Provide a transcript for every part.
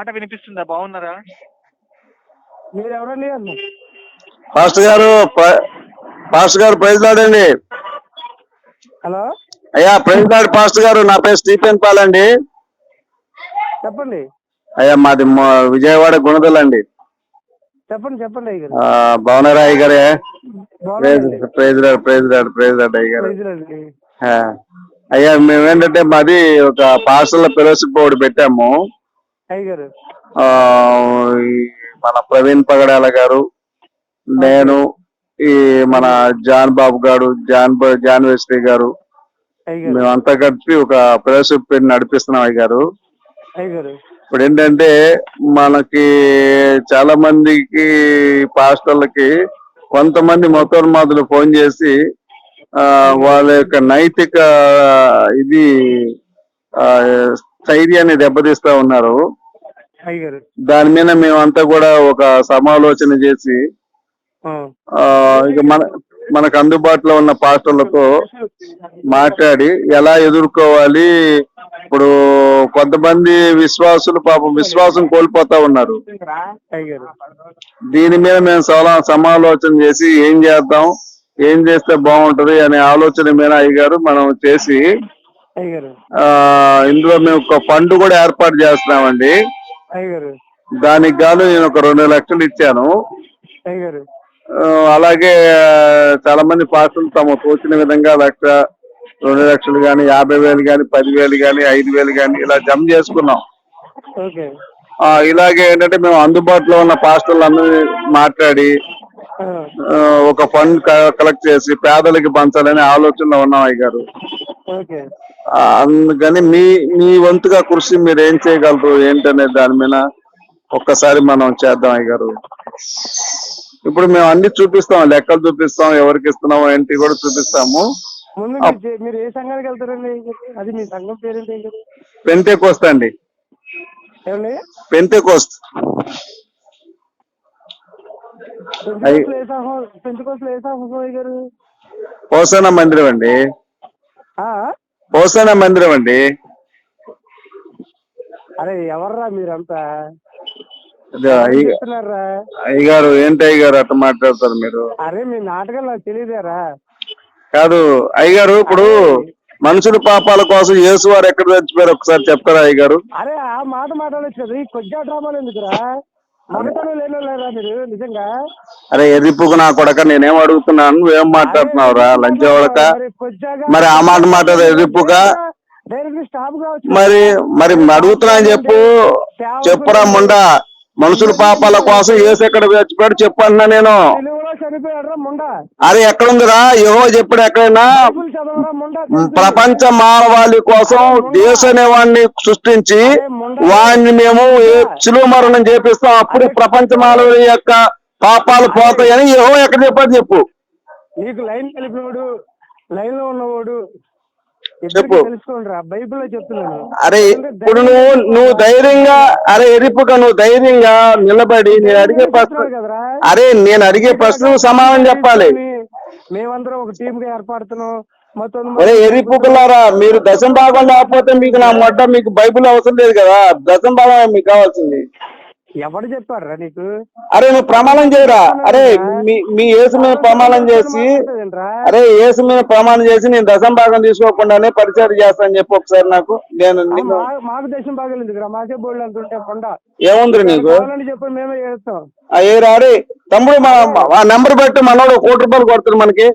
మాట వినిపిస్తుందా? బాగున్నారా? మీరు ఎవరండి అన్న? పాస్టర్ గారు పాస్టర్ గారు ప్రైజ్ లాడండి హలో? అయ్యా ప్రైజ్ లాడ్ పాస్టర్ గారు నా పేరు స్టీఫెన్ పాల్ అండి. చెప్పండి. అయ్యా మాది మొ- విజయవాడ గుణదలండి చెప్పండి చెప్పండి అయ్య ఆ, బాగున్నారా అయ్య గారే ప్రైజ్ బాగుందండి ప్రైజ్ లాడ్ ప్రైజ్ లాడ్ ప్రైజ్ లాడ్ అయ్య గారు అయ్యా మేమేంటంటే మాది ఒక పాస్టర్ల ఫెలోషిప్ ఒకటి పెట్టాము. గారు మన ప్రవీణ్ పగడాల గారు నేను ఈ మన జాన్ బాబు గారు జాన్ జాన్ వెస్లీ గారు మేమంతా కలిపి ఒక ఫెలోషిప్ పెట్టి నడిపిస్తున్నాం అయ్య గారు. ఇప్పుడు ఏంటంటే మనకి చాలా మందికి పాస్టర్లకి కొంతమంది మొత్తోన్మాదులు ఫోన్ చేసి ఆ వాళ్ళ యొక్క నైతిక ఇది ఆ, స్థైర్యాన్ని దెబ్బతీస్తా ఉన్నారు. దాని మీద మేమంతా కూడా ఒక సమాలోచన చేసి ఇక మన మనకు అందుబాటులో ఉన్న పాస్టర్లతో మాట్లాడి ఎలా ఎదుర్కోవాలి. ఇప్పుడు కొంతమంది విశ్వాసులు పాపం విశ్వాసం కోల్పోతా ఉన్నారు. దీని మీద మేము సమాలోచన చేసి ఏం చేద్దాం ఏం చేస్తే బాగుంటది అనే ఆలోచన మీద అయ్యగారు మనం చేసి ఇందులో మేము ఒక ఫండ్ కూడా ఏర్పాటు చేస్తున్నామండి. దానికి గాను నేను ఒక రెండు లక్షలు ఇచ్చాను. అలాగే చాలా మంది పాస్టర్లు తమ తోచిన విధంగా లక్ష రెండు లక్షలు గాని యాభై వేలు గాని పదివేలు గాని ఐదు వేలు గాని ఇలా జమ చేసుకున్నాం. ఇలాగే ఏంటంటే మేము అందుబాటులో ఉన్న పాస్టర్లందరూ మాట్లాడి ఆ. ఆ, ఒక ఫండ్ కలెక్ట్ చేసి పేదలకి పంచాలనే ఆలోచనలో ఉన్నాం అయ్య గారు ఓకే. ఆ, అందుకని మీ మీ వంతుగా కృషి మీరు ఏం చేయగలరు ఏంటనే దాని మీద ఒక్కసారి మనం చేద్దాం అయ్య గారు ఇప్పుడు మేము అన్ని చూపిస్తాం లెక్కలు చూపిస్తాం ఎవరికి ఇస్తున్నాం ఏంటి కూడా చూపిస్తాము. ముందు మీరు చే- మీరు ఏ సంఘానికి వెళ్తారండి? అది మీ సంఘం పేరేంటి? అయ్య గారు పెంతే కోస్ట్. అండి పెంతే ఏ సంఘం అయ్య గారు హోసన మందిరం అండి? హోసన మందిరం అండి. అరే ఎవర్రా మీరంతా? అదే అయ్య చెప్తున్నారా అయ్య గారు ఏంటి అయ్య గారు అట్లా మాట్లాడతారు మీరు? అరే మీ నాటకాలు తెలియదేరా. కాదు అయ్య గారు ఇప్పుడు మనుషుల పాపాల కోసం యేసు వారు ఎక్కడ చచ్చిపోయారు ఒకసారి చెప్తారా అయ్య గారు అరే ఆ మాట మాట్లాడచ్చు కొద్దిగా డ్రామాలు ఎందుకురా? అరే. ఎర్రిపుకు నా కొడక? నేనేం అడుగుతున్నాను? నువ్వేం మాట్లాడుతున్నావురా? లంచవాడక మరి ఆ మాట మాట్లాడు కావచ్చు మరి మరి అడుగుతున్నా అని చెప్పు. చెప్పురా ముండా. మనుషుల పాపాల కోసం ఏసు ఎక్కడ చచ్చిపోయాడు చెప్పు అన్నా నేను అరే ఎక్కడుందిరా? యహో చెప్పాడు ఎక్కడైనా? ప్రపంచ మానవాళి కోసం దేశ వాడిని సృష్టించి వాడిని మేము చిలువ మరణం చేపిస్తాం. అప్పుడు ప్రపంచ మానవుడి యొక్క పాపాలు పోతాయని యహో ఎక్కడ చెప్పాడు చెప్పు. నీకు లైన్ కలిపినవాడు లైన్లో ఉన్నవాడు చెప్పు. బైబిల్లో చెప్తున్నాను. అరే ఇప్పుడు నువ్వు నువ్వు ధైర్యంగా అరే ఎరిపుక నువ్వు ధైర్యంగా నిలబడి నేను అడిగే ప్రశ్న అరే నేను అడిగే ప్రశ్నకు సమాధానం చెప్పాలి. మేమందరం ఒక టీమ్గా ఏర్పడుతున్నాం అరే ఎరిపుకులారా మీరు దశం భాగం లేకపోతే మీకు నా మొట్ట మీకు బైబిల్ అవసరం లేదు కదా. దశం భాగం మీకు కావాల్సింది. ఎవడు చెప్పాడురా నీకు? అరే నువ్వు ప్రమాణం చేయరా? అరే మీ యేసు మీద ప్రమాణం చేసి? అరే యేసు మీద ప్రమాణం చేసి నేను దశం భాగం తీసుకోకుండానే పరిచయం చేస్తానని చెప్పు ఒకసారి నాకు. నేను మాకు దేశం ఇక్కడ మాకే బోర్డు అంటుంటే కొండ. ఏముంది నీకు? చెప్పి మేమే చేస్తాం. ఏ రారే తమ్ముడు ఆ నెంబర్ పెట్టి మనోడు కోటి రూపాయలు కొడుతుంది మనకి.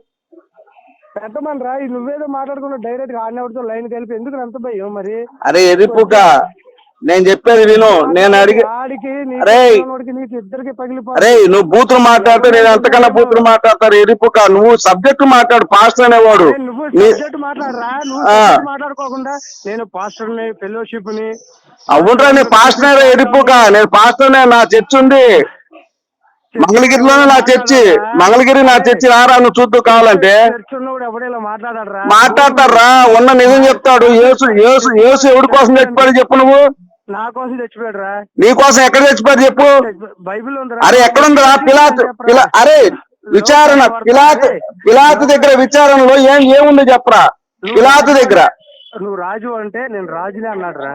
పెట్టమని రా నువ్వేదో మాట్లాడుకున్న డైరెక్ట్గా ఆడినవాడితో లైన్ కలిపి ఎందుకు అంత భయం మరి? అరే ఎరిపుక నేను చెప్పేది విను. నేను అడిగి పగిలిపో అరే నువ్వు బూతులు మాట్లాడితే నేను ఎంతకన్నా బూతులు మాట్లాడతారు ఎరిపుక నువ్వు సబ్జెక్ట్ మాట్లాడు పాస్టర్ అనేవాడు. మాట్లాడుకోకుండా నేను పాస్టర్ ఫెలోషిప్ని అవునరా నేను పాస్టర్ ఎరిపుక. నేను పాస్టర్ నా చర్చ్ ఉంది. మంగళగిరిలోనే నా చర్చి. మంగళగిరి నా చర్చి రారా నువ్వు చూద్దు కావాలంటే. మాట్లాడతారా ఉన్న నిజం చెప్తాడు. యేసు యేసు యేసు ఎవడి కోసం చచ్చిపోయాడు చెప్పు నువ్వు. నా కోసం రా నీ కోసం ఎక్కడ చచ్చిపోయాడు చెప్పు? బైబిల్ ఉందిరా. అరే ఎక్కడుందిరా పిలాత్ పిలా అరే విచారణ పిలాత్ పిలాత్ దగ్గర విచారణలో ఏం ఏముంది చెప్పరా? పిలాత్ దగ్గర. నువ్వు రాజు అంటే నేను రాజునే అన్నాడు రా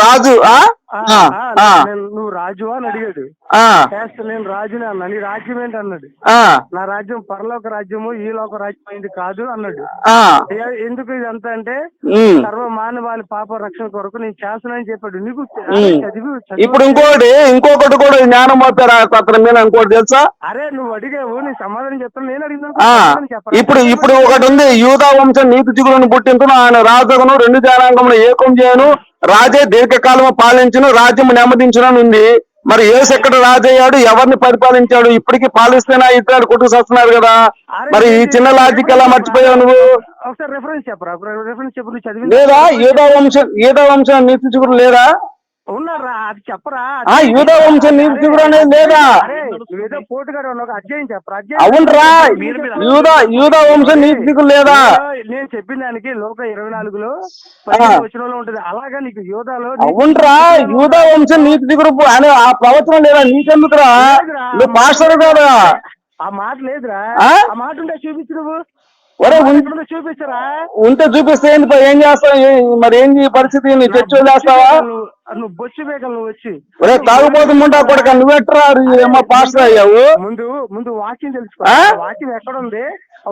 రాజు ఆ? నువ్వు రాజు అని అడిగాడు. నేను రాజుని అన్నా. నీ రాజ్యం ఏంటి అన్నాడు నా రాజ్యం పరలోక రాజ్యము ఈ లోక రాజ్యం అయింది కాదు అన్నాడు. ఎందుకు ఇదంతా అంటే ఉమ్. సర్వ మానవాళి పాప రక్షణ కొరకు నేను చేస్తున్నానని చెప్పాడు. నీకు ఇప్పుడు ఇంకోటి ఇంకొకటి కూడా జ్ఞానం అవుతారా అతని మీద ఇంకోటి తెలుసా? అరే నువ్వు అడిగావు నీ సమాధానం చెప్తాను. నేను అడిగిన ఇప్పుడు ఇప్పుడు ఒకటి ఉంది. యూదా వంశం నీతి చిగురుని పుట్టించును ఆయన రాజును రెండు జనాంగమును ఏకం చేయను. రాజే దీర్ఘకాలము పాలించును రాజ్యము నెమ్మదించును అని ఉంది. మరి ఏసు ఎక్కడ రాజయ్యాడు? ఎవరిని పరిపాలించాడు? ఇప్పటికీ పాలిస్తేనా? ఇద్దరు కొట్టు వస్తున్నారు కదా. మరి ఈ చిన్న లాజిక్ ఎలా మర్చిపోయావు నువ్వు? లేదా యూదా వంశం యూదా వంశం నీతి చిగురు లేదా? ఉన్నారా అది చెప్పరా ఆ యూదా వంశం నీతి చిగురు అనేది లేదా? నువ్వేదో పోటుగాడు ఉన్నావు ఒక అధ్యాయం చెప్పరా అవునరా యూదా యూదా వంశం నీతి చిగురు లేదా? నేను- చెప్పిన దానికి లోక ఇరవై నాలుగులో వచనంలో ఉంటుంది. అలాగా నీకు యోధాలో నీకు- అవునరా యూదా వంశం నీతి చిగురు అని ఆ ప్రవచనం లేదా? నీకెందుకురా? నువ్వు పాస్టర్ కదా? ఆ మాట లేదురా. ఆ? ఆ మాట ఉంటే చూపించు నువ్వు. ఒరే చూపిస్తారా? ఉంటే చూపిస్తే పా, ఏం చేస్తావు? ఏ- మరి ఈ పరిస్థితి? నీ చర్చ చేస్తావా నువ్వు బొచ్చు బేకలు నువ్వు వచ్చి. ఒరే తాగుబోతు ముండా కొడక నువ్వెట్రా ఏమో పాస్టర్ అయ్యావు? ముందు ముందు వాక్యం తెలుసుకో. వాక్యం ఎక్కడ ఉంది?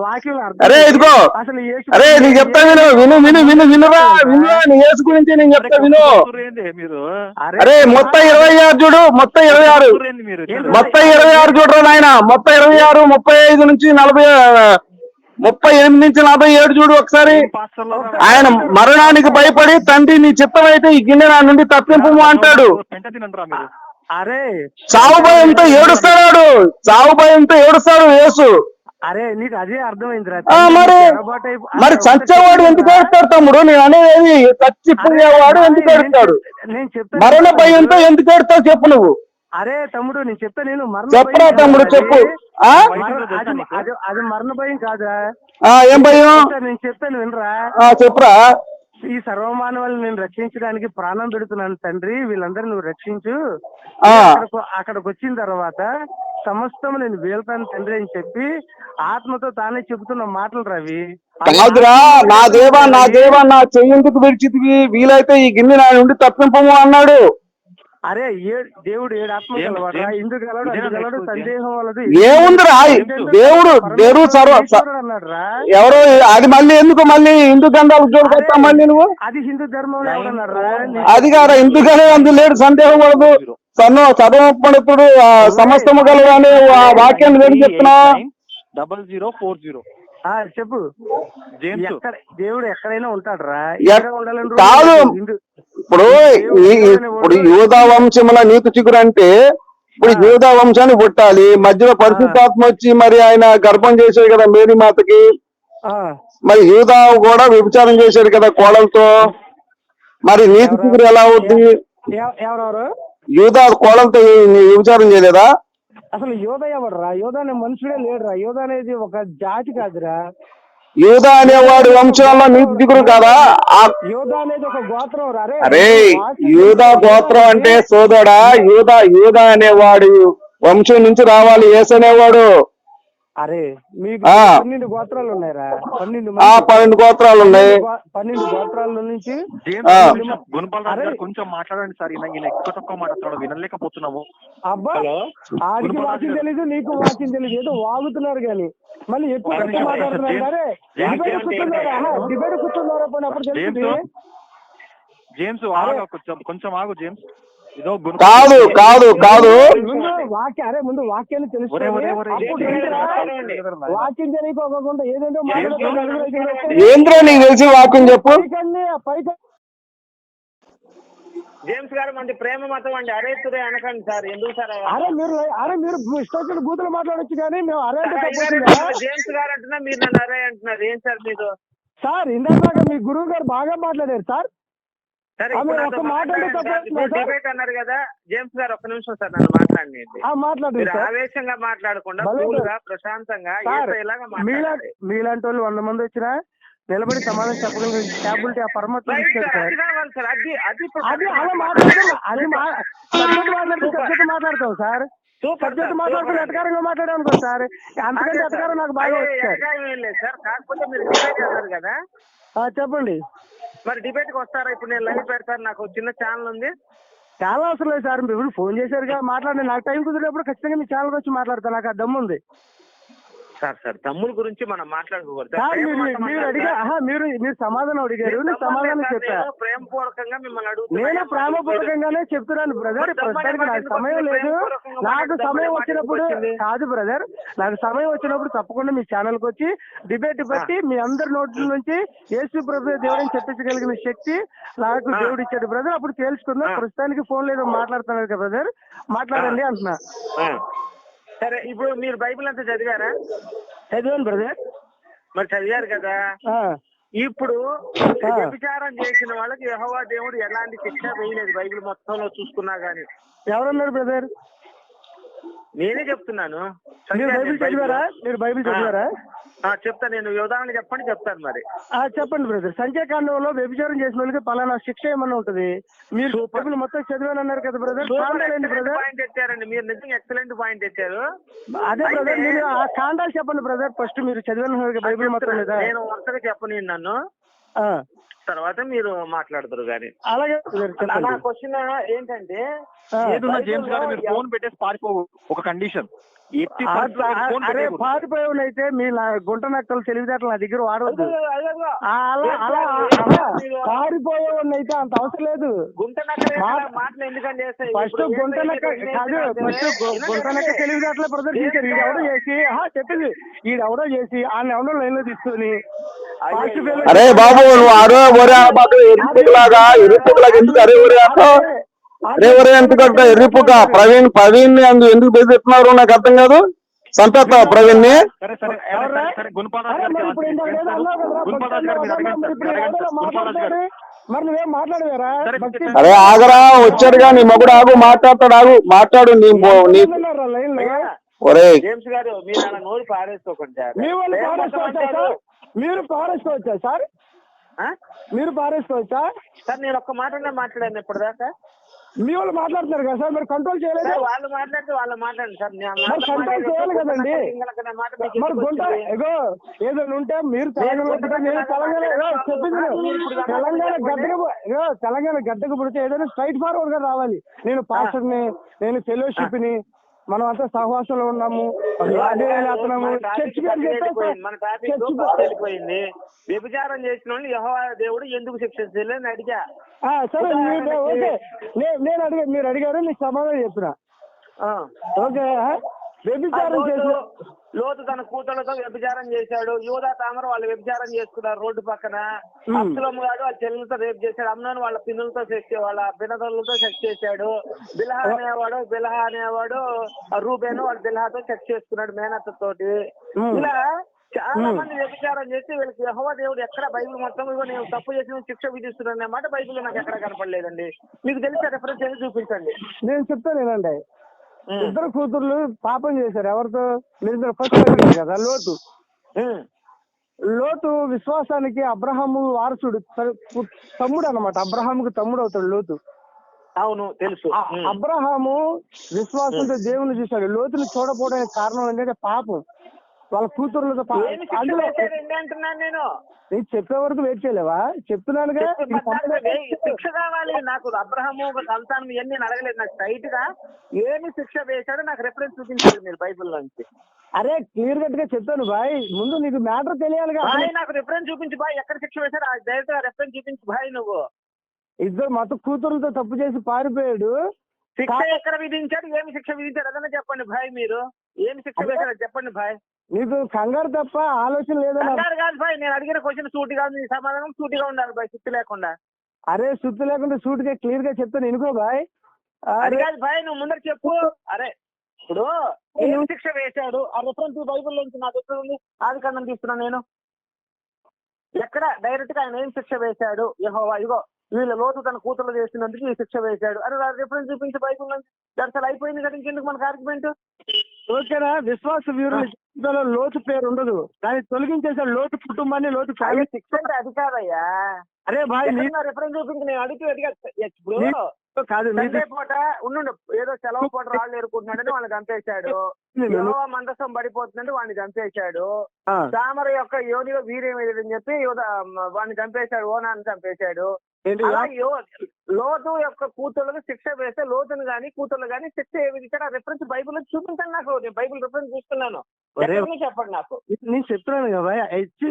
వాక్యం అరే ఇదిగో. అసలు అరే నీకు చెప్తా విను విను విను విను వినురా వినురా నీ యేసు గురించి నేను చెప్తా విను. మీరు? అరే మొత్తం ఇరవై ఆరు చూడు మొత్తం ఇరవై ఆరు. మొత్తం ఇరవై ఆరు చూడరా నాయన మొత్తం ఇరవై ఆరు ముప్పై ఐదు నుంచి నలభై ముప్పై ఎనిమిది నుంచి నలభై ఏడు చూడు ఒకసారి. ఆయన మరణానికి భయపడి తండ్రి నీ చిత్తమైతే ఈ గిన్నె నా నుండి తప్పింపు అంటాడు. అరే చావు భయంతో ఏడుస్తాడు చావు భయంతో ఏడుస్తాడు యేసు. అరే నీకు అదే అర్థమైందిరా. ఆ, మరి మరి చచ్చేవాడు ఎందుకు. ఏడుస్తాడు తమ్ముడు? నేను అనేది చచ్చిపోయేవాడు ఎందుకు ఏడుస్తాడు? మరణ భయంతో ఎందుకు ఏడుస్తావు చెప్పు నువ్వు. అరే తమ్ముడు నేను చెప్తా నేను మరణ చెప్పరా భయం తమ్ముడు చెప్పు. అది. ఆ మరణ- అది- అది- అది మరణ భయం కాదురా. ఆ, ఏం భయం? నేను చెప్తాను వినరా? ఆ, చెప్పురా. ఈ సర్వమానవాళ్ళని నేను రక్షించడానికి ప్రాణం పెడుతున్నాను తండ్రి వీళ్ళందరూ నువ్వు రక్షించు. ఆ. అక్కడికి అక్కడికి వచ్చిన తర్వాత సమస్తం నేను వేలుతాను తండ్రి అని చెప్పి ఆత్మతో తానే చెబుతున్న మాటలు రవి. కాదురా నా దేవా నా దేవా నా చెయ్యందుకు విడిచితివి? వీలైతే ఈ గిన్నె నా నుండి తప్పింపము అన్నాడు. అరే ఏ- దేవుడు ఏడు ఆత్మ అది నెక్స్ట్ సందేహం వలదు. ఏముందిరా? దేవుడు దేవుడు సర్వ స- అన్నాడు రా ఎవరో అది మళ్ళీ ఎందుకు మళ్ళీ హిందూ గంధాలు జోడుకొస్తా మళ్ళీ నువ్వు? అది హిందూ రా అది కాదా ఎందుకనే అందు లేడు సందేహం పడదు సన్ను చదవపడుతుడు ఆ సమస్తము ఆ వాక్యాన్ని వేడి చెప్తున్నా. Double zero four zero. చెప్పు. ఎక్కడ దేవుడు ఎక్కడైనా ఉంటాడు రా ఎక్- ఉండాలని రూల్ కాదు. లేదు. హిందూ ఇప్పుడు ఇప్పుడు యూదా వంశముల నీతి చిగురు అంటే ఇప్పుడు యూదా వంశాన్ని పుట్టాలి. మధ్యలో పరిశుద్ధాత్మ వచ్చి మరి ఆయన గర్భం చేశాడు కదా మేరీ మాతకి. మరి యూదా కూడా వ్యభిచారం చేశాడు కదా కోడలతో. మరి నీతి చిగురు ఎలా అవుద్ది? యూదా కోడలతో వ్యభిచారం చేయలేదా? అసలు యోధ ఎవరు రా యోధ అనే మనుషుడే లేడు రా యోధ అనేది ఒక జాతి కాదురా. యూదా అనేవాడు వంశంలో నీతి చిగురు కాదా? యోధ అనేది ఒక గోత్రం అరే యూదా గోత్రం అంటే సోదరా యూదా యూదా అనేవాడు వంశం నుంచి రావాలి. ఏసు అనేవాడు. అరే మీకు. పన్నెండు గోత్రాలు ఉన్నాయిరా. పన్నెండు. పన్నెండు గోత్రాలు ఉన్నాయి. పన్నెండు గోత్రాల నుంచి. కొంచెం గుణపాల్ గారు కొంచెం మాట్లాడండి సార్. ఈయన ఎక్కువ తక్కువ మాట్లాడుతున్నాడు. వినలేకపోతున్నాము. అబ్బా ఆడికి గారు. తెలీదు నీకు వాక్యం తెలీదు. ఏదో వాగుతున్నారు కానీ మళ్ళీ ఎక్కువ నిమిషం, మాట్లాడుతున్నారు. డిబేట్ కూర్చున్నారా? డిబేట్ జేమ్స్ ఆగు కొంచెం కొంచెం ఆగు జేమ్స్. కాదు కాదు కాదు. వాక్య అరే ముందు వాక్యాన్ని ఏంటిరా? వాక్యం తెలియకోకుండా ఏదేంటో ఏంద్రా నీకు తెలిసి వాక్యం చెప్పు? జేమ్స్ గారు మంది ప్రేమ మతం అండి. అరే తురే అనకండి సార్. ఎందుకు సార్? అరే మీరు అరే మీరు ఇష్టం బూతులు మాట్లాడొచ్చు కానీ మేము అరే? జేమ్స్ గారు అంటున్నా మీరు నన్ను అరే అంటున్నారు. ఏం సార్ మీరు? సార్ ఇందాక మీ గురువు గారు బాగా మాట్లాడారు సార్. డిబేట్ అన్నారు కదా జేమ్స్ గారు ఒక్క నిమిషం సార్ నన్ను మాట్లాడండి ఆవేశంగా మాట్లాడకుండా ప్రశాంతంగా మీలాంటి వాళ్ళు వంద మంది వచ్చినా నిలబడి సమాధానం చెప్పడం క్యాబిలిటీ ఆ సార్. అది అలా మాట్లాడతాం అది సబ్జెక్ట్ మాట్లాడితే సబ్జెక్ట్ మాట్లాడతాం సార్. సబ్జెక్ట్ మాట్లాడుకుని సూపర్ అండి. ఎటకారంగా మాట్లాడాం అనుకో సార్. అంతకంటే సార్. నాకు బాగా అదే, వచ్చు సార్ ఎటకారం ఏం లేదు సార్. కాకపోతే మీరు డిబేట్ అన్నారు కదా. ఆ, చెప్పండి. మరి డిబేట్కి వస్తారా? ఇప్పుడు నేను లైవ్ పెడతాను నాకు చిన్న ఛానల్ ఉంది. చాలా అవసరం లేదు సార్. మీరు ఇప్పుడు ఫోన్ చేశారుగా మాట్లాడండి. నాకు టైం కుదిరినప్పుడు ఖచ్చితంగా మీ ఛానల్ వచ్చి మాట్లాడతాను నాకు ఆ దమ్ము ఉంది సార్ సార్. తమ్ముల గురించి మనం మాట్లాడుకోకూడదు. మీరు అడిగా మీరు మీరు సమాధానం అడిగారు. నేను సమాధానం సార్, చెప్పా. నేను ప్రేమపూర్వకంగా మిమ్మల్ని. నేను ప్రేమపూర్వకంగానే చెప్తున్నాను బ్రదర్ ప్రస్తుతానికి నాకు సమయం లేదు. నాకు సమయం వచ్చినప్పుడు? కాదు బ్రదర్ నాకు సమయం వచ్చినప్పుడు తప్పకుండా మీ ఛానల్కి వచ్చి డిబేట్ బట్టి మీ అందరి నోట్ల నుంచి యేసు ప్రభు దేవుడని చెప్పించగలిగిన శక్తి నాకు. దేవుడు ఇచ్చాడు బ్రదర్ అప్పుడు తేల్చుకుందాం. ప్రస్తుతానికి ఫోన్ లేదో మాట్లాడుతున్నారు కదా బ్రదర్ మాట్లాడండి అంటున్నా. సరే ఇప్పుడు మీరు బైబిల్ అంతా చదివారా? చదివాను బ్రదర్. మరి చదివారు కదా? ఇప్పుడు. వ్యభిచారం చేసిన వాళ్ళకి యెహోవా దేవుడు ఎలాంటి శిక్ష వేయలేదు బైబిల్ మొత్తంలో చూసుకున్నా గానీ. ఎవరన్నారు బ్రదర్? నేనే చెప్తున్నాను. మీరు బైబిల్ చదివారా? మీరు బైబిల్ చదివారా? ఆ, చెప్తా నేను. ఉదాహరణ చెప్పండి చెప్తాను మరి. చెప్పండి బ్రదర్. సంఖ్యాకాండంలో వ్యభిచారం చేసిన వాళ్ళకి పలానా శిక్ష ఏమన్నా ఉంటది? మీరు బైబిల్ మొత్తం చదివానన్నారు కదా బ్రదర్? బ్రదర్? పాయింట్ ఎత్తారండి మీరు నిజంగా ఎక్సలెంట్ పాయింట్ ఎత్తారు అదే బ్రదర్ మీరు ఆ కాండాలు చెప్పండి బ్రదర్. ఫస్ట్ మీరు చదివాను బైబిల్ మొత్తం నేను వరుసగా చెప్పను నన్ను. తర్వాత మీరు మాట్లాడతారు కానీ. అలాగే. నా క్వశ్చన్ ఏంటంటే ఏదున్నా జేమ్స్ గారు మీరు ఫోన్ పెట్టేసి పారిపోవు ఒక కండిషన్. అరే. పారిపోయినైతే మీ గుంట నక్కలు తెలివితేటలు నా దగ్గర వాడవద్దు అలా అయితే అంత అవసరం లేదు? ఫస్ట్ గుంట నక్క కాదు ఫస్ట్ గుంట నక్క తెలివితేటలు ప్రదర్శించారు ఈడు ఎవడో చేసి ఆహా చెప్పింది ఈడు ఎవడో చేసి ఆయన ఎవడో లైన్లో తీసుకొని అరే బాబు నువ్వు అరే ఒరే మాకు ఎరుపులాగా ఎరుపులాగా ఎందుకు అరే ఒరే ఎందుకు అంటావు ఎర్రిపుక ప్రవీణ్ ప్రవీణ్ని అందు ఎందుకు బెదిరిస్తున్నారు నాకు అర్థం కాదు. చంపేస్తావా ప్రవీణ్ని అరే, ఇప్పుడు ఇప్పుడు ఆగరా వచ్చాడుగా నీ మగుడు ఆగు మాట్లాడతాడు ఆగు మాట్లాడు నీ నీ ఒరే. జేమ్స్ గారు మీరు నోరు పారేసుకోకండి మీరు పారేసుకోవచ్చా సార్? ఆ? మీరు పారేసుకోవచ్చా? సార్ నేను ఒక్క మాట మాట్లాడాను ఇప్పటిదాకా. మీ వాళ్ళు మాట్లాడుతున్నారు కదా సార్ మీరు కంట్రోల్ చేయలేదు వాళ్ళు మాట్లాడితే వాళ్ళు మాట్లాడండి సార్ మరి కంట్రోల్ చేయాలి కదండి. మరి గుంట? ఎగో ఏదైనా ఉంటే మీరు తెలంగాణ నేను తెలంగాణ ఏదో చెప్పింది. తెలంగాణ గడ్డకు ఏగో తెలంగాణ గడ్డకు పుడితే ఏదైనా స్ట్రైట్ ఫార్వర్డ్గా రావాలి నేను పాస్టర్ని నేను ఫెలోషిప్ని మనం అంతా సహవాసంలో ఉన్నాము వెళ్ళిపోయింది. వ్యభిచారం చేసిన దేవుడు ఎందుకు శిక్షించలేదు అని అడిగా. ఆ, సరే ఓకే. నేను అడిగా మీరు అడిగారు మీకు సమాధానం చెప్తున్నా ఆ. ఓకే వ్యభిచారం చేసిన లోతు తన కూతుళ్ళతో వ్యభిచారం చేశాడు యోధా తామర వాళ్ళు వ్యభిచారం చేసుకున్నారు రోడ్డు పక్కన. అప్సులమ్మ గారు వాళ్ళ చెల్లెలతో రేపు చేశాడు అమ్నాను వాళ్ళ పిన్నులతో సెక్స్ వాళ్ళ బినదలతో సెక్స్ చేశాడు బిల్హా అనేవాడు బిల్హా అనేవాడు రూబేను వాళ్ళ బిల్హాతో సెక్స్ చేసుకున్నాడు మేనత్త తోటి. ఇలా చాలా. మంది వ్యభిచారం చేసి వీళ్ళకి యెహోవా దేవుడు ఎక్కడ బైబిల్ మొత్తం ఇదిగో నేను తప్పు చేసిన శిక్ష విధిస్తున్నాను అనే మాట బైబిల్లో నాకు ఎక్కడ కనపడలేదండి మీకు తెలిసే రెఫరెన్స్ ఏది చూపించండి నేను చెప్తాను ఏనండి. ఇద్దరు కూతుర్లు పాపం చేశారు. ఎవరితో? మీరు ఫస్ట్ కదా లోతు. లోతు విశ్వాసానికి అబ్రహాము వారసుడు తమ్ముడు అన్నమాట. అబ్రహాముకు తమ్ముడు అవుతాడు లోతు. అవును తెలుసు. అబ్రహాము విశ్వాసంతో దేవుని చూశాడు. లోతుని చూడపోవడానికి కారణం ఏంటంటే పాపం. వాళ్ళ కూతుర్లతో పా- ఏమి శిక్ష అందులో అంటున్నాను నేను? నీకు చెప్పే వరకు వెయిట్ చేయలేవా? చెప్తున్నానుగా ఇది పంపలేదు. శిక్ష కావాలి. నాకు అబ్రహము ఒక సంతానం ఇవన్నీ నేను అడగలేదు. నాకు స్ట్రైట్గా ఏమి శిక్ష వేశాడో నాకు రెఫరెన్స్ చూపించాలి మీరు బైబిల్ నుంచి. అరే క్లియర్ కట్గా చెప్తాను బాయ్. ముందు నీకు మ్యాటర్ తెలియాలి కదా బాయ్ నాకు రెఫరెన్స్ చూపించు బాయ్. ఎక్కడ శిక్ష వేశాడు? ఆ డైరెక్ట్గా రెఫరెన్స్ చూపించు బాయ్ నువ్వు. ఇద్దరు మత కూతురులతో తప్పు చేసి పారిపోయాడు. శిక్ష ఎక్కడ విధించాడు? ఏమి శిక్ష విధించాడు? అదన్నా చెప్పండి భాయ్ మీరు. ఏమి శిక్ష వేశాడో చెప్పండి భాయ్ నీకు కంగారు తప్ప ఆలోచన లేదని కంగారు కాదు భాయ్ నేను అడిగిన క్వశ్చన్ సూటిగా ఉంది నీ సమాధానం సూటిగా ఉండాలి భాయ్ లేకుండా. అరే సుత్తు లేకుండా సూట్గా క్లియర్గా చెప్తాను ఎనుకో బాయ్? అది అరే కాదు భాయ్ నువ్వు ముందర చెప్పు. అరే ఇప్పుడు ఏం? శిక్ష వేశాడు? ఆ రిఫరెన్స్ బైబిల్ నుంచి నాకు ఎక్కడ ఉంది? ఆది కాండం తీస్తున్నాను నేను. ఎక్కడ? డైరెక్ట్గా ఆయన ఏం శిక్ష వేశాడు? యెహోవా ఇగో వీళ్ళ లోతు తన కూతురు చేసినందుకు ఈ శిక్ష వేశాడు. అరే రిఫరెన్స్ చూపించి బైబిల్ నుంచి దర్శనం అయిపోయింది కదా ఇంకెందుకు మనకు ఆర్గ్యుమెంట్ ఓకేనా విశ్వాస వీరుల లోతు పేరు ఉండదు. దాన్ని తొలగించేసాడు లోతు కుటుంబాన్ని లోతు ఫ్యామిలీ శిక్ష అంటే అది కాదయ్యా. అరే బాయ్ నీ రిఫరెన్స్ చూపించి నేను అడిగితే అడిగా. ఇప్పుడు నీ- కాదు సండే పూట ఉండు ఏదో సెలవు పూట రాళ్ళు ఏరుకుంటున్నాడని వాళ్ళని చంపేశాడు. యెహోవా మందసం పడిపోతుందంటే వాడిని చంపేశాడు. తామర యొక్క యోనిలో వీర్యం ఏదని చెప్పి వాడిని చంపేశాడు ఓనాన్ని చంపేశాడు. లోతు యొక్క కూతుళ్ళకి శిక్ష వేస్తే లోతును గాని కూతుళ్ళు గాని శిక్ష ఏ విధించాడు ఆ రిఫరెన్స్ బైబిల్ చూపించండి నాకు నేను బైబిల్ రిఫరెన్స్ చూస్తున్నాను చెప్పండి నాకు. నేను చెప్తున్నాను కదా హెచ్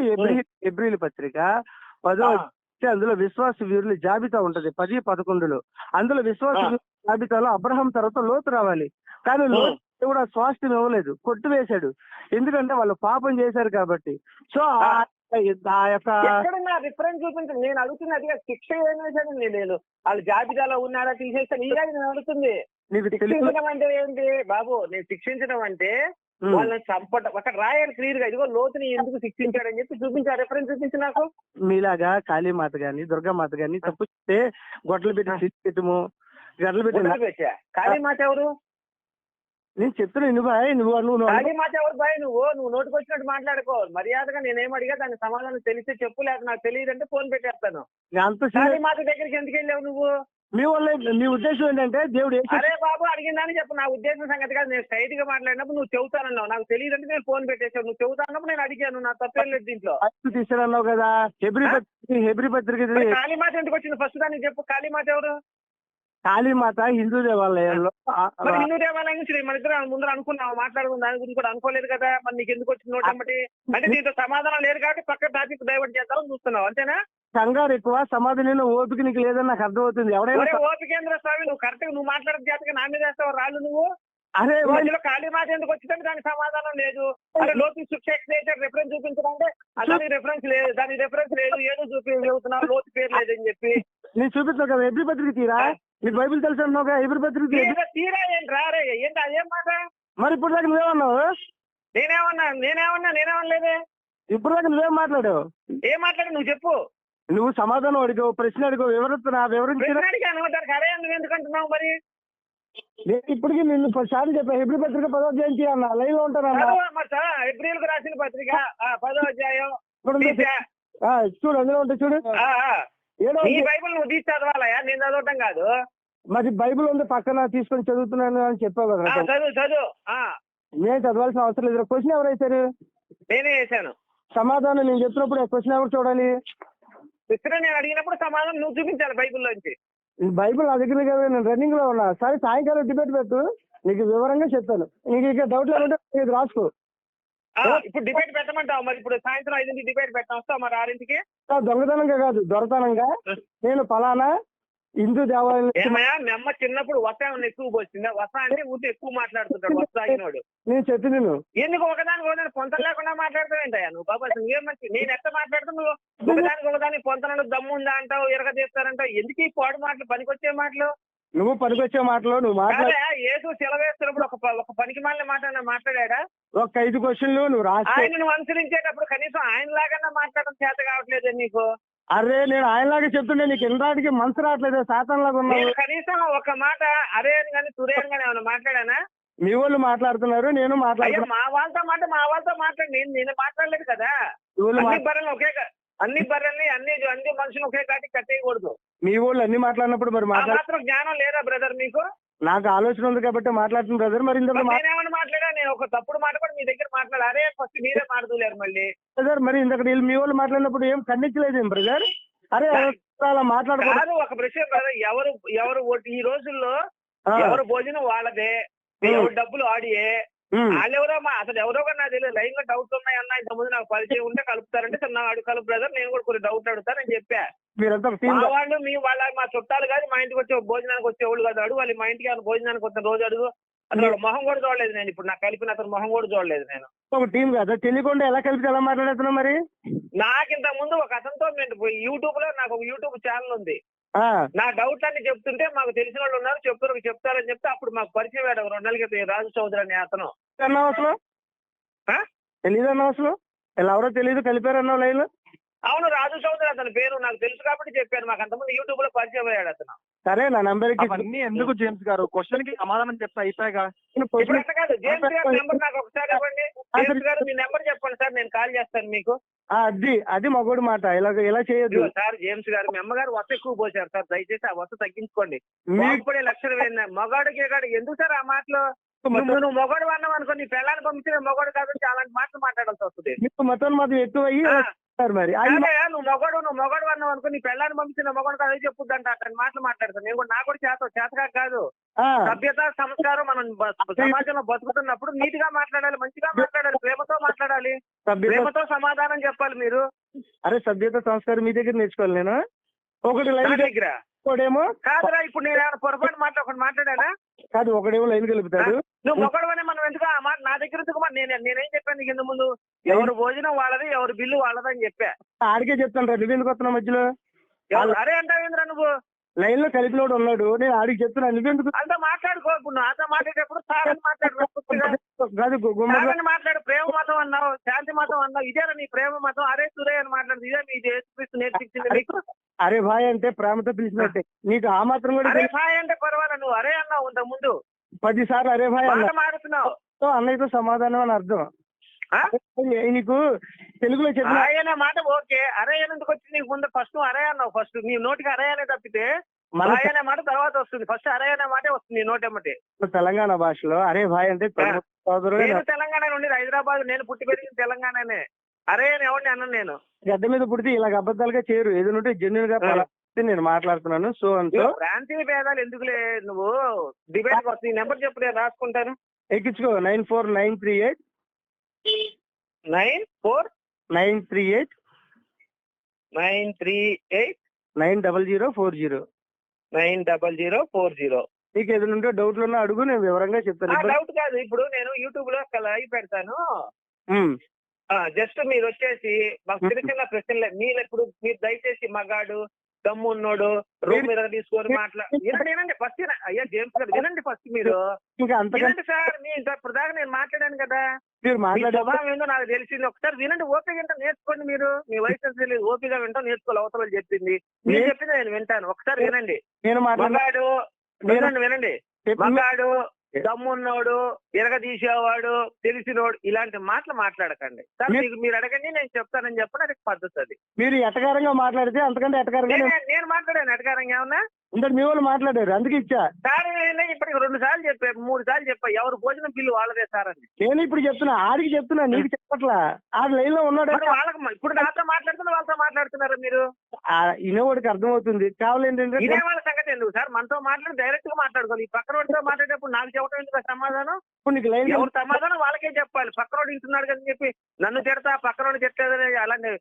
ఎబ్రిల్ పత్రిక పదో అందులో విశ్వాస వీరుల జాబితా ఉంటది. పది పదకొండులో. అందులో విశ్వాస జాబితాలో అబ్రహం తర్వాత లోతు రావాలి. కానీ లోతు కూడా స్వాస్థ్యం ఇవ్వలేదు. కొట్టివేశాడు ఎందుకంటే వాళ్ళు పాపం చేశారు కాబట్టి. సో ఆ- యొక్క ఎక్కడ నా రిఫరెన్స్ చూపించండి నేను అడుగుతున్న అదిగా శిక్ష ఏం వేశాడు నేను వాళ్ళు జాబితాలో ఉన్నారా? తీసేస్తాను ఇదే నేను అడుగుతుంది. నీకు శిక్షించడం అంటే ఏంటి? బాబు నేను శిక్షించడం అంటే. వాళ్ళని చంపడం ఒక రాయాలి క్లియర్గా ఇదిగో లోతుని ఎందుకు శిక్షించాడని చెప్పి చూపించా. రిఫరెన్స్ చూపించి నాకు. మీలాగా కాళీమాత గాని దుర్గామాత గాని తప్పు చేస్తే గొడ్డలు పెట్టి తీసుకెట్టము గడ్డలు పెట్టి వదిలి పెట్టా? కాళీ మాట ఎవరు? నేను చెప్తున్నా నువ్వు బాయ్, నువ్వు నువ్వు కాళీ మాట ఎవరు బాయ్ నువ్వు? నువ్వు నోటికి వచ్చినట్టు మాట్లాడుకో. మర్యాదగా నేనేం అడిగా దాని సమాధానం తెలిస్తే చెప్పు లేక నాకు తెలియదు అంటే ఫోన్ పెట్టేస్తాను. అంత కాళీ మాత దగ్గరికి ఎందుకు వెళ్ళావు నువ్వు? మీ వల్ల మీ ఉద్దేశం ఏంటంటే దేవుడు అరే బాబు అడిగిందని చెప్పు. నా ఉద్దేశం సంగతి కాదు. నేను స్ట్రైట్గా మాట్లాడినప్పుడు నువ్వు చెబుతానన్నావు. నాకు తెలియదు అంటే నేను ఫోన్ పెట్టేశావు నువ్వు చెబుతానప్పుడు నేను అడిగాను. నా తప్పేం లేదు దీంట్లో. శక్తి తీసుకురన్నావు కదా. హెబ్రి పత్రిక హెబ్రి పత్రిక ఇది కాళీమాత ఎందుకు వచ్చింది? ఫస్ట్ దానికి చెప్పు. కాళీమాత ఎవరు? కాళీమాత హిందూ దేవాలయంలో మరి హిందూ దేవాలయం నుంచి మన ఇద్దరు ముందర అనుకున్నావు? మాట్లాడుకున్న దాని గురించి కూడా అనుకోలేదు కదా. మరి నీకు ఎందుకు వచ్చింది నోట్ అంటే దీంతో సమాధానం లేదు కాబట్టి పక్క టాపిక్ డైవర్ట్ చేద్దామని చూస్తున్నావు అంతేనా? కంగారు ఎక్కువ సమాధానం ఓపిక నీకు లేదని నాకు అర్థమవుతుంది. ఎవడైనా ఒరే ఓపికేంద్ర స్వామి? నువ్వు కరెక్ట్ నువ్వు మాట్లాడే జాతక నా మీద వేస్తావు? రాళ్ళు నువ్వు? అరే మధ్యలో కాళీమాత ఎందుకు వచ్చిందంటే దానికి సమాధానం లేదు. అరే లోతు శిక్ష ఎక్స్టేటర్ రిఫరెన్స్ చూపించడంటే దానికి రిఫరెన్స్ లేదు. దానికి రిఫరెన్స్ లేదు. ఏదో చూపి చెబుతున్నావు లోతు పేరు లేదని చెప్పి. నేను చూపిస్తాను కదా హెబ్రి పత్రిక తీరా నీకు బైబిల్ తెలుసు అంటున్నావు కదా హెబ్రి పత్రిక. తీరా ఏంటి రారే? ఏంటి అదేం మాట? మరి ఇప్పుడు దాకా నువ్వేమన్నావు నేనేమన్నా నేనేమన్నా నేనేమనలేదే? ఇప్పుడు దాకా నువ్వేం మాట్లాడావు? ఏం మాట్లాడి నువ్వు చెప్పు. నువ్వు సమాధానం అడిగావు ప్రశ్న అడిగావు వివరిస్తున్నా అడిగాను దానికి అరే నువ్వు ఎందుకు అంటున్నావు మరి? నేను ఇప్పటికీ నిన్ను పదిసార్లు చెప్పా హెబ్రి పత్రిక పదో జయంతి అన్న లైవ్లో ఉంటానన్న చదువు. ఏప్రిల్కు రాసిన పత్రిక ఆ, పదో అధ్యాయం. చూడు అందులో ఉంటే చూడు. ఏడో నీ బైబిల్ నువ్వు తీసి చదవాలయా నేను చదవటం కాదు. మరి బైబిల్ ఉంది పక్కన తీసుకొని చదువుతున్నాను అని చెప్పావు కదా చదువు చదువు. ఆ, నేను చదవాల్సిన అవసరం లేదు. క్వశ్చన్ ఎవరు వేశారు? నేనే చేశాను సమాధానం నేను చెప్పినప్పుడు క్వశ్చన్ ఎవరు చూడాలి? ఇతర నేను అడిగినప్పుడు సమాధానం నువ్వు చూపించాలి బైబిల్లోంచి బైబిల్ నా దగ్గర కదా నేను రన్నింగ్లో ఉన్నా. సరే సాయంకాలం డిబేట్ పెట్టు. నీకు వివరంగా చెప్తాను. నీకు ఇక డౌట్ లేకుంటే ఇది రాసుకో. ఇప్పుడు డిబేట్ పెట్టమంటావు? మరి ఇప్పుడు సాయంత్రం ఐదింటికి డిబేట్ పెట్టాం వస్తావు మరి ఆరింటికి? దొంగతనంగా కాదు దొరతనంగా. నేను ఫలానా హిందూ దేవాలయం ఏమయ్యా? మీ అమ్మ చిన్నప్పుడు వస ఏమన్నా ఎక్కువ పోసిందా? వస అంటే ఊరికే ఎక్కువ మాట్లాడుతుంటాడు వస తాగినోడు నేను చెప్పింది నువ్వు ఎందుకు ఒకదానికి ఒకదాని పొంత లేకుండా మాట్లాడతావేంటయ్యా నువ్వు బాబా ఏం మంచి నేను ఎట్లా మాట్లాడుతూ నువ్వు? ఒకదానికి ఒకదాని పొంతనలో దమ్ము ఉందా అంటావు ఎరగ తీస్తారంటావు? ఎందుకు ఈ పాడు మాటలు పనికొచ్చే మాటలు? నువ్వు పనికొచ్చే మాటలు నువ్వు మాట్లాడు ఏసు సెలవేస్తున్నప్పుడు ఒక ఒక పనికి మళ్ళీ మాట మాట్లాడా ఒక ఐదు క్వశ్చన్లు నువ్వు రాస్తే ఆయన నువ్వు అనుసరించేటప్పుడు కనీసం ఆయన లాగా మాట్లాడడం చేత కావట్లేదు నీకు? అరే నేను ఆయనలాగా చెప్తుండే నీకు ఎన్నడానికి మనసు రావట్లేదు? సాతం లాగా ఉన్నావు. నేను కనీసం ఒక మాట అరే అని కానీ కానీ ఏమైనా మాట్లాడానా? మీ వాళ్ళు మాట్లాడుతున్నారు నేను అయ్యా మాట్లాడుతున్నా మా వాళ్ళతో మాట మా వాళ్ళతో మాట్లాడి నేను నేను మాట్లాడలేదు కదా? మీ వాళ్ళు అన్ని బర్రెలు ఒకే కా- అన్ని బర్రెల్ని అన్ని అన్ని మనుషులు ఒకే కాటి కట్టేయకూడదు. మీ వాళ్ళు అన్ని మాట్లాడినప్పుడు మరి ఆ మాట్లాడు మాత్రం జ్ఞానం లేదా బ్రదర్ మీకు? నాకు ఆలోచన ఉంది కాబట్టి మాట్లాడుతుంది బ్రదర్ మరి నేనేమన్నా మాట్లాడా? నేను ఒక తప్పుడు మాట కూడా మీ దగ్గర మాట్లాడా? అరే ఫస్ట్ మీరే మాట్లాడలేరు మళ్ళీ. బ్రదర్ మరి ఇంతకు వీళ్ళు మీ వాళ్ళు మాట్లాడినప్పుడు ఏం ఖండించలేదు ఏం బ్రదర్ అరే అలా మాట్లాడకూడదు. ఒక విషయం బ్రదర్ ఎవరు ఎవరు ఈ రోజుల్లో ఎవరు భోజనం వాళ్ళదే? ఎవరు డబ్బులు ఆడియే. వాళ్ళెవరో మా అసలు ఎవరో కూడా నాకు తెలియదు. లైన్లో డౌట్ ఉన్నాయి అన్న ఇంతకుముందు నాకు పరిచయం ఉంటే కలుపుతారంటే సరే నా అడుగు కలుపు బ్రదర్ నేను కూడా కొన్ని డౌట్ అడుగుతానని చెప్పా. మీరంతా మా వాళ్ళు మీ వాళ్ళ మా చుట్టాలు కాదు మా ఇంటికి వచ్చే భోజనానికి వచ్చే వాళ్ళు కాదు. అడుగు వాళ్ళు మా ఇంటికి భోజనానికి వచ్చిన రోజు అడుగు. అసలు మొహం కూడా చూడలేదు నేను ఇప్పుడు. నాకు కలిపిన అతను మొహం కూడా చూడలేదు నేను. ఒక టీం కదా తెలియకుండా ఎలా కలిపి ఎలా మాట్లాడుతున్నావు మరి? నాకు ఇంత ముందు ఒక అతనితో నేను యూట్యూబ్లో నాకు ఒక యూట్యూబ్ ఛానల్ ఉంది. నా డౌట్ అన్ని చెప్తుంటే మాకు తెలిసిన వాళ్ళు ఉన్నారు చెప్తారు చెప్తారని చెప్తే అప్పుడు మాకు పరిచయం ఒక రెండు నెలల క్రితం రాజు చౌదరి అనే అతను. అసలు? ఆ? తెలీదు అన్నావు అసలు? ఇలా ఎవరో తెలియదు కలిపారు అన్నావు లైన్ అవును రాజు చౌదరి అతని పేరు నాకు తెలుసు కాబట్టి చెప్పాను. మాకు అంతకుముందు యూట్యూబ్లో పరిచయం అయ్యాడు అతను. సరే నా నంబర్కి అవన్నీ ఎందుకు జేమ్స్ గారు? క్వశ్చన్కి సమాధానం చెప్తా అయిపోయాగా? ఇప్పుడు అట్లా కాదు. జేమ్స్ గారి నెంబర్ నాకు ఒకసారి ఇవ్వండి. జేమ్స్ గారు మీ నెంబర్ చెప్పండి సార్ నేను కాల్ చేస్తాను మీకు. అది అది మగోడు మాట. ఇలా ఇలా చేయొద్దు. సార్ జేమ్స్ గారు మీ అమ్మగారు వస ఎక్కువ పోసారు సార్. దయచేసి ఆ వస తగ్గించుకోండి. మీకు బాగుపడే లక్షణం ఏంది మగాడు గేగాడు ఎందుకు సార్ ఆ మాటలు? నువ్వు నువ్వు మొగాడు అన్నావు అనుకో నీ పిల్లల్ని పంపించిన మొగాడు కాబట్టి అలాంటి మాటలు మాట్లాడాల్సి వస్తుంది. మీకు మతం మాది ఎక్కువ సార్ మరి. నువ్వు మొగడు నువ్వు మొగడు అన్నావు అనుకో నీ పెళ్ళాన్ని పంపించిన మొగడు అదే చెప్పుద్దంట. అతని మాటలు మాట్లాడతాను. నేను కూడా నాకు కూడా చేత చేతగా కాదు. సభ్యత సంస్కారం మనం సమాజంలో బతుకుతున్నప్పుడు నీతిగా మాట్లాడాలి మంచిగా మాట్లాడాలి ప్రేమతో మాట్లాడాలి. ప్రేమతో సమాధానం చెప్పాలి మీరు. అరే సభ్యత సంస్కారం మీ దగ్గర నేర్చుకోవాలి నేను. ఒకటి నా లైన్ దగ్గర? ఒకడేమో కాదురా ఇప్పుడు నేను ఏమైనా పొరపాటు మాట ఒకటి మాట్లాడానా? కాదు ఒకడేమో లైన్ కలుపుతాడు నువ్వు మొగడు అని మనం ఎందుకు ఆ మాట నా దగ్గర ఎందుకు మరి? నేను నేనేం చెప్పాను నీకు ఇంత ముందు? ఎవరు భోజనం వాళ్ళది ఎవరు బిల్లు వాళ్ళదని చెప్పా. ఆడికే చెప్తాను రా నువ్వు ఎందుకు వస్తున్నావు మధ్యలో? అరే అంటావేంద్రా నువ్వు? లైన్లో కలిపినోడు ఉన్నాడు. నేను ఆడికి చెప్తున్నాను నువ్వెందుకు? అంతా మాట్లాడుకో ఇప్పుడు నాతో మాట్లాడేటప్పుడు సారని మాట్లాడు కాదు గుమ్మడి మాట్లాడు. ప్రేమ మతం అన్నావు శాంతి మతం అన్నావు. ఇదేనా నీ ప్రేమ మతం. అరే సురే అని మాట్లాడు. ఇదే మీ యేసుక్రీస్తు నేర్పించింది నీకు. అరే భాయ్ అంటే ప్రేమతో పిలిచినట్టే. నీకు ఆ మాత్రం కూడా అరే. సాయి అంటే పర్వాలేదు. నువ్వు అరే అన్నావు ఇంత ముందు పది సార్లు అరే భాయ్ అన్నా. మాట మాడుతున్నావు. సో అన్నయ్యతో సమాధానం అని అర్థం. నీకు తెలుగులో చెప్పిన అరే అనే మాట ఓకే. అరే ఎందుకు వచ్చింది? నీకు ముందు ఫస్ట్ నువ్వు అరే అన్నావు. ఫస్ట్ నీ నోటికి అరే అనే తప్పితే అరే అనే మాట తర్వాత వస్తుంది. ఫస్ట్ అరే అనే మాటే వస్తుంది నీ నోటి ఎమ్మటి తెలంగాణ భాషలో అరే భాయ్ అంటే సోదరుడు నేను తెలంగాణ నుండి హైదరాబాద్ నేను పుట్టి పెరిగింది తెలంగాణనే. అరే అని ఎవరిని అన్నాను నేను. గడ్డ మీద పుడితే ఇలాగ అబద్ధాలుగా చేయరు. ఏదైనా జెన్యున్గా నేను మాట్లాడుతున్నాను. సో అంతో ప్రాంతీయ భేదాలు ఎందుకులే? నువ్వు డిబేట్ వస్తుంది నెంబర్ చెప్పు నేను రాసుకుంటాను. ఎక్కించుకో. Nine four nine three eight. Nine four nine three eight. Nine three eight. Nine double zero four zero. Nine double zero four zero. నీకు ఏదైనా ఉంటే డౌట్లు ఉన్నా అడుగు నేను వివరంగా చెప్తాను. డౌట్ కాదు ఇప్పుడు నేను యూట్యూబ్లో లైవ్ పెడతాను. జస్ట్ మీరు వచ్చేసి మాకు చిన్న చిన్న ప్రశ్నలే. మీరు ఇప్పుడు మీరు దయచేసి మగాడు దమ్ము ఉన్నోడు రూమ్ మీద తీసుకొని మాట్లా వినండి ఫస్ట్ అయ్యా జేమ్స్ గారు వినండి ఫస్ట్ మీరు. వినండి సార్ మీ ఇంత ఇప్పుడు దాకా నేను మాట్లాడాను కదా. మీరు స్వభావం ఏందో నాకు తెలిసింది. ఒకసారి వినండి ఓపిక వింటా నేర్చుకోండి మీరు. మీ వయసు తెలియదు ఓపిక వింటా నేర్చుకోవాలి అవతల వాళ్ళు చెప్పింది. మీరు నేను- చెప్పింది నేను వింటాను. ఒకసారి వినండి. నేను మగాడు వినండి వినండి. మగాడు దమ్మున్నోడు ఎరగదీసేవాడు తెలిసినోడు ఇలాంటి మాటలు మాట్లాడకండి. సార్ మీరు- మీకు మీరు అడగండి నేను చెప్తానని చెప్పడం అది పద్ధతి అది. మీరు ఎటకారంగా మాట్లాడితే అంతకంటే ఎటకారంగా నేను- మాట్లాడాను అడగారంగా ఏమన్నా? ఇంతకు మీ వాళ్ళు మాట్లాడారు అందుకే ఇచ్చా. సార్ ఇప్పటికి రెండు సార్లు చెప్పా మూడు సార్లు చెప్పా ఎవరు భోజనం బిల్లు వాళ్ళదే సార్ అని. నేను ఇప్పుడు చెప్తున్నా ఆడికి చెప్తున్నా నీకు చెప్పట్లా. ఆడు లైన్లో ఉన్నాడు వాళ్ళకి ఇప్పుడు నాతో మాట్లాడుతున్న వాళ్ళతో మాట్లాడుతున్నారు మీరు? ఆ ఇన్నోవాడికి అర్థమవుతుంది. కావాలేంటంటే ఇదే వాళ్ళ సంగతి ఎందుకు సార్? మనతో మాట్లాడి డైరెక్ట్గా మాట్లాడుకోవాలి. ఈ పక్కన వాడితో మాట్లాడేటప్పుడు నాకు చెప్పడం ఎందుకు సమాధానం? ఇప్పుడు నీకు లైన్ ఎవరు సమాధానం వాళ్ళకే చెప్పాలి. పక్కనోడు ఇంటున్నాడు కదా చెప్పి నన్ను తిడతా పక్కనోడు తిట్టలేదని అలాంటి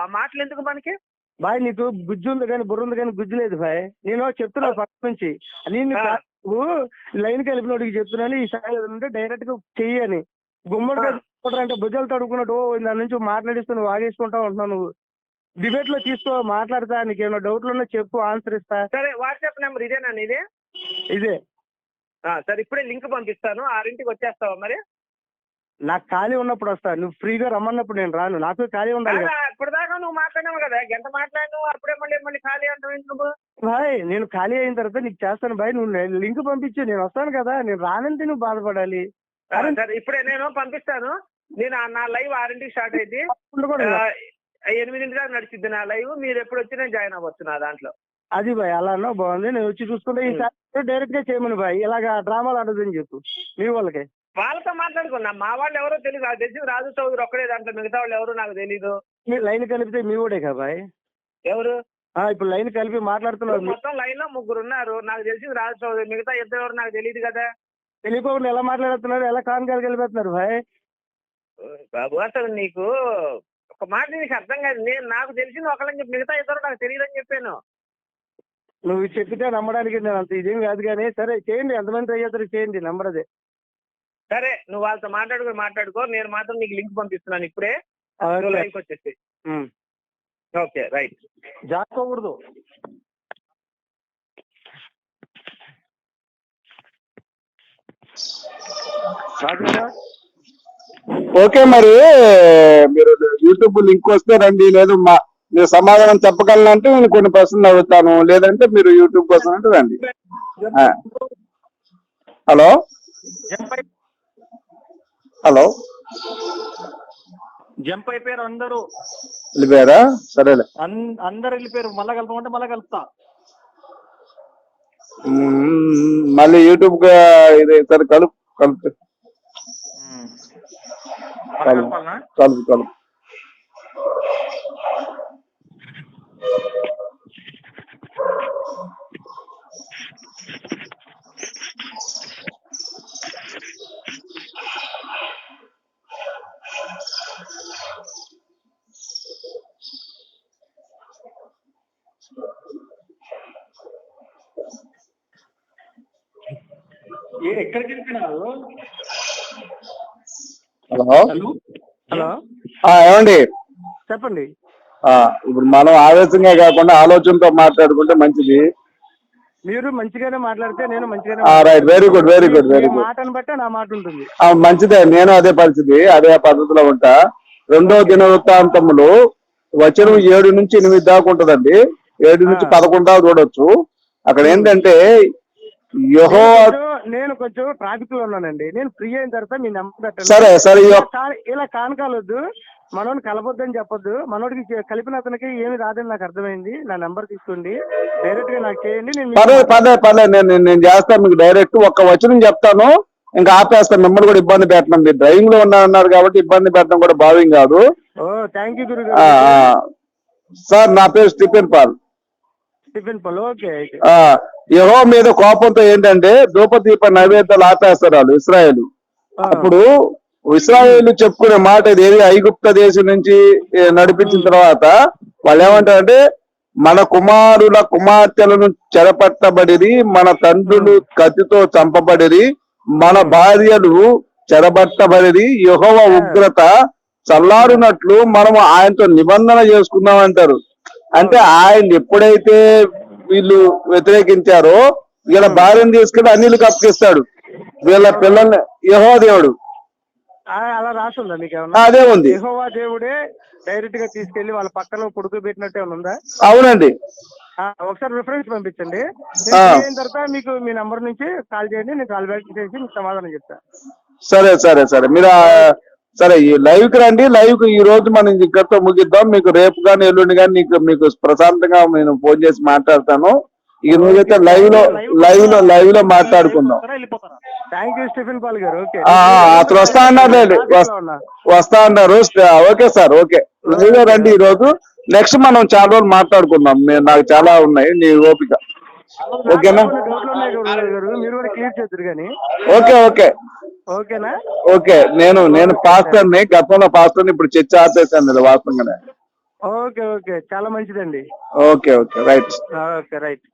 ఆ మాటలు ఎందుకు మనకి? బాయ్ నీకు గుజ్జు ఉంది కానీ బుర్ర ఉంది కానీ గుజ్జు లేదు బాయ్. నేను చెప్తున్నా పక్క నుంచి. నేను లైన్ కలిపినోడికి చెప్తున్నాను. ఈ సాయి ఉంటే డైరెక్ట్గా చెయ్యని గుమ్మడి. అంటే భుజాలు తడుకున్నట్టు ఓ దాని నుంచి మాట్లాడిస్తూ నువ్వు ఆగేసుకుంటా ఉంటున్నావు నువ్వు. డిబేట్లో తీసుకో మాట్లాడతా నీకు ఏమైనా డౌట్లు ఉన్నా చెప్పు ఆన్సర్ ఇస్తా. సరే వాట్సాప్ నెంబర్ ఇదేనా నీది? ఇదే. ఆ, సరే ఇప్పుడే లింక్ పంపిస్తాను. ఆరింటికి వచ్చేస్తావా మరి? నాకు ఖాళీ ఉన్నప్పుడు వస్తా. నువ్వు ఫ్రీగా రమ్మన్నప్పుడు నేను రాను. నాకు ఖాళీ ఉండాలి ఇప్పుడు దాకా నువ్వు మాట్లాడినావు కదా. గంట మాట్లాడినావు? అప్పుడే మళ్ళీ మళ్ళీ ఖాళీ అంటావు ఎందుకు నువ్వు? బాయ్ నేను ఖాళీ అయిన తర్వాత నీకు చేస్తాను బాయ్. నువ్వు లింక్ పంపించు. నేను వస్తాను కదా. నేను రానంటే నువ్వు బాధపడాలి. సరే ఇప్పుడే నేను పంపిస్తాను. నేను నా లైవ్ ఆరింటికి స్టార్ట్ అయింది. ఎనిమిదింటి దాకా నడిచిద్ది నా లైవ్. మీరు ఎప్పుడు వచ్చినా జాయిన్ అవ్వచ్చు నా దాంట్లో. అది బాయ్ అలా అన్నా బాగుంది. నేను వచ్చి చూసుకుంటే ఈసారి డైరెక్ట్గా చేయమని బాయ్. ఇలాగా డ్రామాలు ఆడదని చెప్పు మీ వాళ్ళకి. వాళ్ళతో మాట్లాడుకున్నా మా వాళ్ళు ఎవరో తెలియదు నాకు తెలిసి రాజు చౌదరి ఒక్కడే దాంట్లో మిగతా వాళ్ళు ఎవరు నాకు తెలీదు. మీ లైన్ కలిపితే మీ ఊడే కదా బాయ్? ఎవరు? ఇప్పుడు లైన్ కలిపి మాట్లాడుతున్నారు మీరు. మొత్తం లైన్లో ముగ్గురు ఉన్నారు. నాకు తెలిసి రాజు చౌదరి మిగతా ఇద్దరు ఎవరు నాకు తెలియదు కదా. తెలియకోకుండా ఎలా మాట్లాడుతున్నారు? ఎలా కాన్ కాలు కలిపేస్తున్నారు బాయ్? బాబు అసలు నీకు ఒక మాట నీకు అర్థం కాదు. నేను నాకు తెలిసింది ఒకళ్ళని చెప్పి మిగతా ఇద్దరు నాకు తెలియదు అని చెప్పాను. నువ్వు చెప్పితే నమ్మడానికి నేను అంత ఇదేం కాదు కానీ సరే చేయండి ఎంతమంది ట్రై చేస్తారు చేయండి నంబర్ అదే సరే నువ్వు వాళ్ళతో మాట్లాడుకో మాట్లాడుకో నేను మాత్రం నీకు లింక్ పంపిస్తున్నాను ఇప్పుడే. లైవ్కి వచ్చేసి. ఓకే రైట్ గారు, ఓకే మరి మీరు యూట్యూబ్ లింక్ వస్తే రండి లేదు మా మీరు సమాధానం చెప్పగలనంటే నేను కొన్ని ప్రశ్నలు అడుగుతాను. లేదంటే మీరు యూట్యూబ్ కోసం అంటే రండి. హలో? హలో? జంప్ అయిపోయారు అందరూ. వెళ్ళిపోయారా? సరేలే. అందరు వెళ్ళిపోయారు. మళ్ళా కలపమంటే మళ్ళా కలుపుతా. మళ్ళీ యూట్యూబ్గా ఇది సరే కలుపు. కలుపు కలుపు కలుపు. ఎక్కడికి వెళ్తున్నారు? హలో? హలో? ఏమండి? చెప్పండి. ఇప్పుడు మనం ఆవేశంగా కాకుండా ఆలోచనతో మాట్లాడుకుంటే మంచిది. మీరు మంచిగానే మాట్లాడితే నేను మంచిగానే ఆ, right very good very good very good మాటను బట్టే నా మాట ఉంటుంది. మంచిదే. నేను అదే పరిస్థితి అదే పద్ధతిలో ఉంటా. రెండో దిన వృత్తాంతములు వచనం ఏడు నుంచి ఎనిమిది దాకా ఉంటదండి. ఏడు నుంచి. పదకొండు దాకా చూడొచ్చు. అక్కడ ఏంటంటే యహో నేను కొంచెం- ట్రాఫిక్లో ఉన్నానండి. నేను ఫ్రీ అయిన తర్వాత మీ నెంబర్ పెట్టండి. సరే సరే ఇలా కానకాలొద్దు మనోడిని కలపొద్దని చెప్పొద్దు. మనోడికి కలిపిన అతనికి ఏమి రాదని నాకు అర్థమైంది. నా నెంబర్ తీసుకోండి. డైరెక్ట్గా నాకు చేయండి పర్లేదు. పర్లేదు పర్లేదు. నేను నేను- చేస్తాను మీకు డైరెక్ట్. ఒక్క వచనం చెప్తాను ఇంకా ఆపేస్తాను. మిమ్మల్ని కూడా ఇబ్బంది పెట్టడం మీరు డ్రైవింగ్లో ఉన్నా- ఉన్నారు కాబట్టి ఇబ్బంది పెట్టడం కూడా భావ్యం కాదు. Thank you. సార్ నా పేరు స్టిఫెన్ పాల్. టిఫిన్ పల్ ఓకే యహో మీద కోపంతో ఏంటంటే ధూపదీప నైవేద్యాలు ఆపేస్తారు వాళ్ళు ఇస్రాయేల్. అప్పుడు ఇస్రాయేల్ చెప్పుకునే మాట ఇది. ఏది? ఐగుప్త దేశం నుంచి నడిపించిన తర్వాత వాళ్ళు ఏమంటారంటే మన కుమారుల కుమార్తెలను చెరపట్టబడిరి మన తండ్రులు కత్తితో చంపబడిరి మన భార్యలు చెరబట్టబడిరి యెహోవ ఉగ్రత చల్లారునట్లు మనం ఆయనతో నిబంధన చేసుకుందాం అంటారు. అంటే ఆయన ఎప్పుడైతే వీళ్ళు వ్యతిరేకించారో వీళ్ళ భార్యను తీసుకెళ్ళి అన్నిలు కప్పిస్తాడు. వీళ్ళ పిల్లల్ని యహో దేవుడు. అలా రాసుందా మీకు ఏమన్నా అదే ఉంది. యెహోవా దేవుడే డైరెక్ట్గా తీసుకెళ్ళి వాళ్ళ పక్కన పొడుగు పెట్టినట్టే ఉందా? అవునండి. ఒకసారి రిఫరెన్స్ పంపించండి. అయిన తర్వాత మీకు మీ నంబర్ నుంచి కాల్ చేయండి నేను కాల్ బ్యాక్ చేసి మీకు సమాధానం చెప్తా. సరే సరే సరే. మీరు సరే ఈ లైవ్కి రండి. లైవ్కి ఈ రోజు మనం ఇక్కడితో ముగిద్దాం. మీకు రేపు కానీ ఎల్లుండి కానీ నీకు మీకు ప్రశాంతంగా నేను ఫోన్ చేసి మాట్లాడతాను. ఈ రోజైతే లైవ్లో లైవ్లో లైవ్లో మాట్లాడుకుందాం అతను వస్తా అన్నారు వస్తా అన్నారు. Okay sir okay. లైవ్లో రండి ఈ రోజు నెక్స్ట్ మనం చాలా రోజులు మాట్లాడుకుందాం. నేను నాకు చాలా ఉన్నాయి నీ ఓపిక. ఓకేనా? Okay okay. ఓకేనా? ఓకే నేను నేను పాస్టర్ని గతంలో పాస్టర్ని ఇప్పుడు చర్చ ఆపేసాను ఇది వాస్తవంగానే. Okay okay. చాలా మంచిదండి. Okay okay. Right. Okay right.